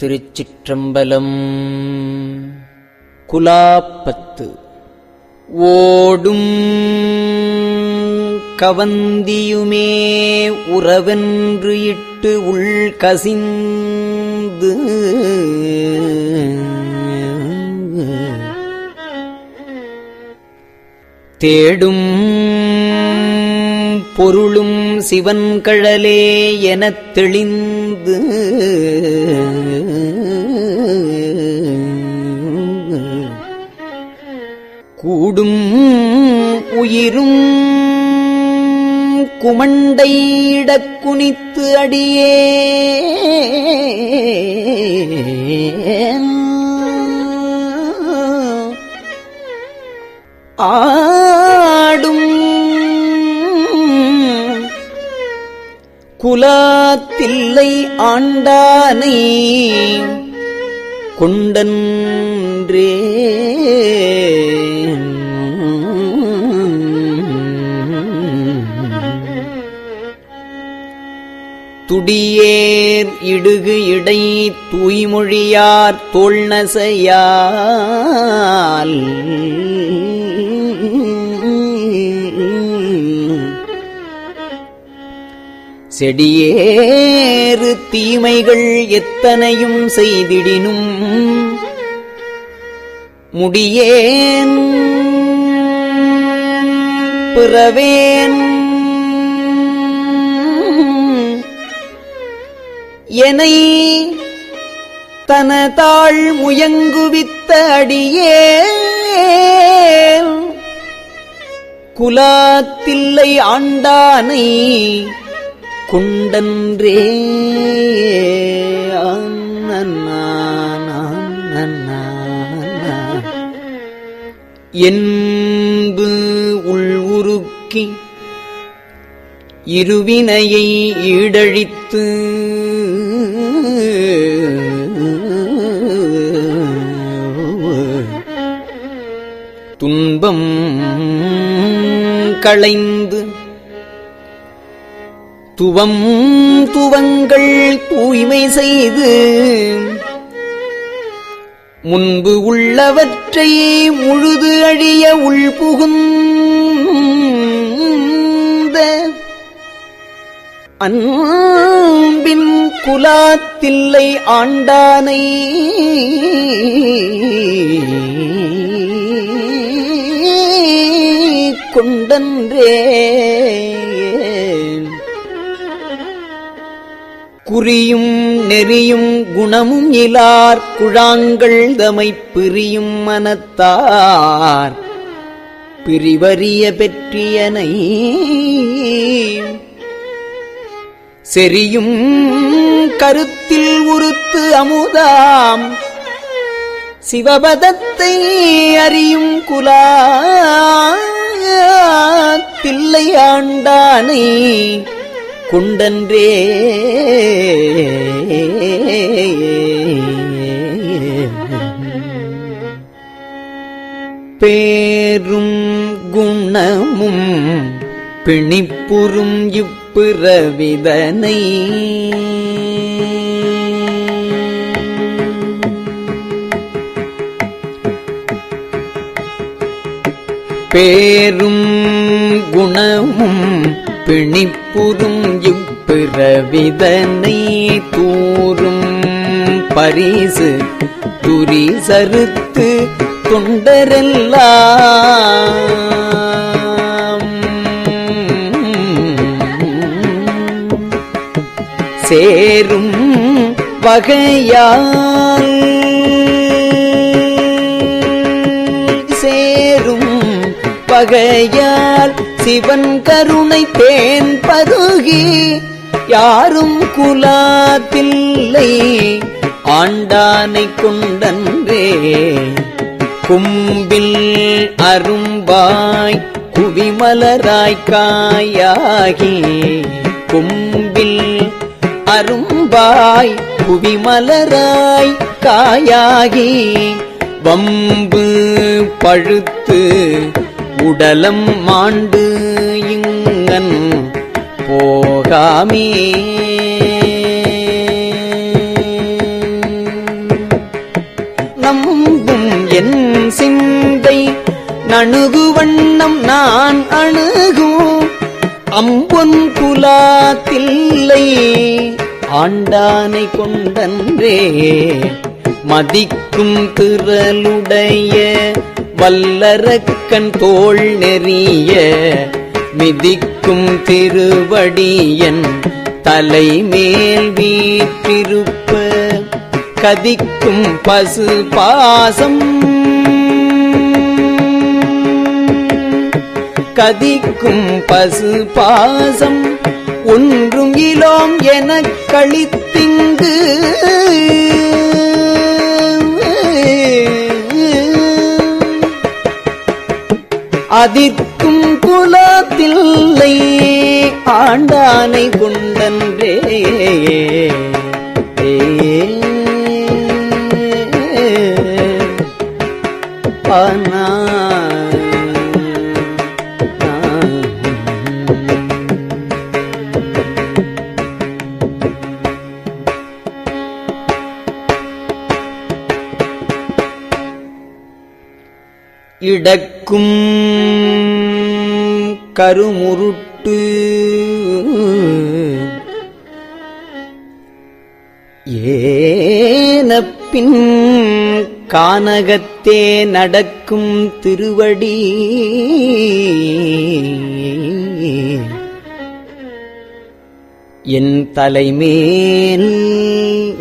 திருச்சிற்றம்பலம். குலாப்பத்து. ஓடும் கவந்தியுமே உறவென்று இட்டு உள் கசிந்து. தேடும் பொருளும் சிவன் கழலே எனத் தெளிந்து. கூடும் உயிரும் குமண்டையிடக் குனித்து அடியே. ஆடும் குலாத்தில்லை ஆண்டானை கொண்டன்றே. துடியேர் இடுகு இடை தூய்மொழியார் தோல்நசையால் செடியேறு தீமைகள் எத்தனையும் செய்திடினும் முடியேன் பிறவேன். எனை தனதாள் முயங்குவித்த அடியே குலாத்தில்லை ஆண்டானை குண்டன்றே. என்பு உள்ளுருக்கி இருவினையை ஈடழித்து துன்பம் களைந்து துவம் துவங்கள் தூய்மை செய்து முன்பு உள்ளவற்றை முழுது அழிய உள் புகுந்த அன்பின் குலாத்தில்லை ஆண்டானை கொண்டன்றே. குறியும் நெறியும் குணமும் இலார் குழாங்கள் தமை பிரியும் மனத்தார். பிரிவறிய பெற்றியனை செரியும் கருத்தில் உறுத்து அமுதாம். சிவபதத்தை அறியும் குலா தில்லையாண்டானை குண்டன்றே. பேரும் குணமும் பிணிப்புறும் இப்பிறவிதனை. பேரும் குணமும் புறும் இப்பிறவிதனை தூறும் பரிசு துரி சருத்து தொண்டரெல்லாம். சேரும் வகையால். சேரும் வகையால் சிவன் கருணை தேன் பருகி யாரும் குலாத்தில்லை. ஆண்டானை கொண்டன்றே கும்பில் அரும்பாய் குவிமலராய் காயாகி கும்பில் அரும்பாய் குவிமலராய் காயாகி வம்பு பழுத்து உடலம் மாண்டு இங்கன் போகாமே. நம்பும் என் சிந்தை நணுகு வண்ணம் நான் அணுகும். அம்பொன் குலாத்தில்லை ஆண்டானை கொண்டன்றே. மதிக்கும் திரளுடைய வல்லரக்கன் தோல் நெறிய மிதிக்கும் திருவடியன் தலைமேல் வீற்றிருப்ப கதிக்கும் பசு பாசம். கதிக்கும் பசு பாசம் ஒன்றும் இலோம் எனக் கழித்திங்கு அதிர்க்கும் குலத்தில்லை ஆண்டானை கொண்டன்றே. இடக்கும் கருமுருட்டு. ஏனப்பின் கானகத்தே நடக்கும் திருவடி. என் தலைமேல்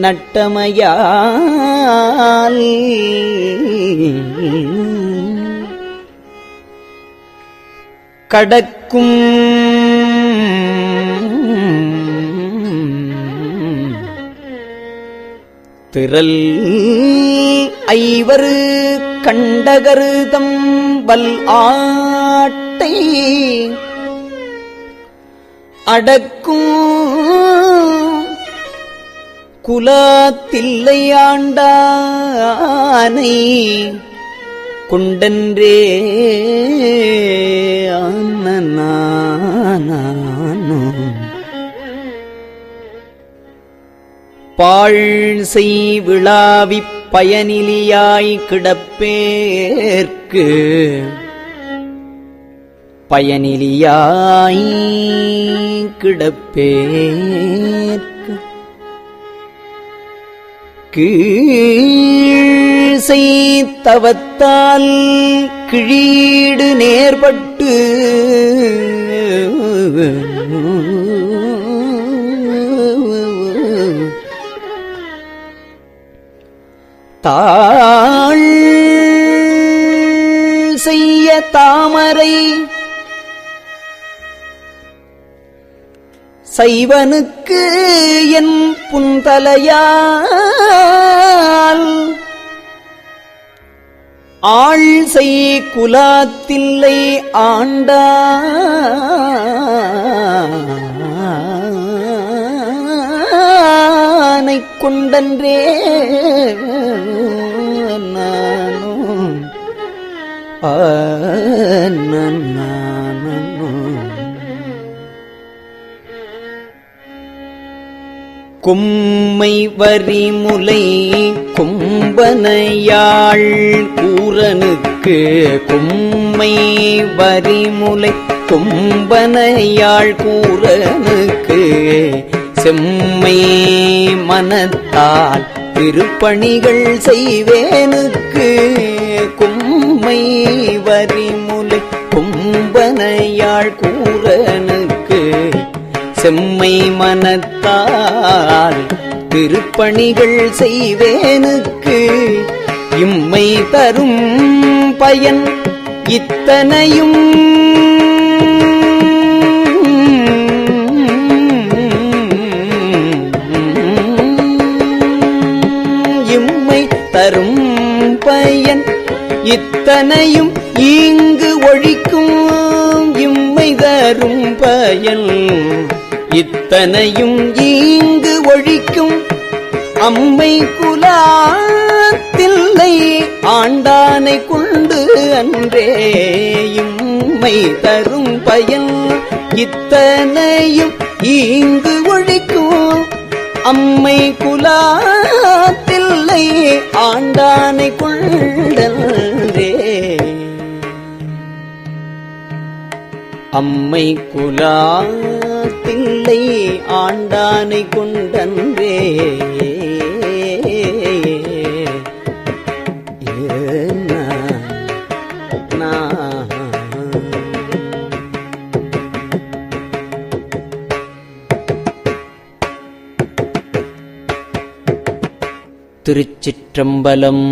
நட்டமையால் கடக்கும். திரல் ஐவரு கண்டகருதம் வல் ஆட்டை அடக்கும். குலாத்தில்லையாண்டானை ஆண்டானை குண்டன்றே. ஆனனானோ பாழ் செய் விழாவிப் பயனிலியாய் கிடப்பேற்கு. பயனிலியாய் கிடப்பேற்கு. கீழ்சைத்தவத்தால் கிழீடு நேர்பட்டு தாழ் செய்ய தாமரை சைவனுக்கு என் புந்தலையால் ஆள் செய் குலாத்தில்லை ஆண்டா. கொண்டன்றே நானும். ஆ கும்மை வரிமுலை கும்பனையாள் கூரனுக்கு கும்மை வரிமுலை கும்பனையாள் கூரனுக்கு செம்மை மனத்தால் திருப்பணிகள் செய்வேனுக்கு கும்மை வரிமுலை கும்பனையாள் கூரனு செம்மை மனத்தால் திருப்பணிகள் செய்வேனுக்கு இம்மை தரும் பயன் இத்தனையும். இம்மை தரும் பயன் இத்தனையும் இங்கு ஒழிக்கும். இம்மை தரும் பயன் இத்தனையும் ஈங்கு ஒழிக்கும் அம்மை குலாத்தில்லை ஆண்டானை கொண்டு அன்றே இம்மை தரும் பயன். இத்தனையும் ஈங்கு ஒழிக்கும் அம்மை குலாத்தில்லை ஆண்டானை கொண்டன்றே. அம்மை குலா பிள்ளை ஆண்டானை கொண்டன்றே. திருச்சிற்றம்பலம்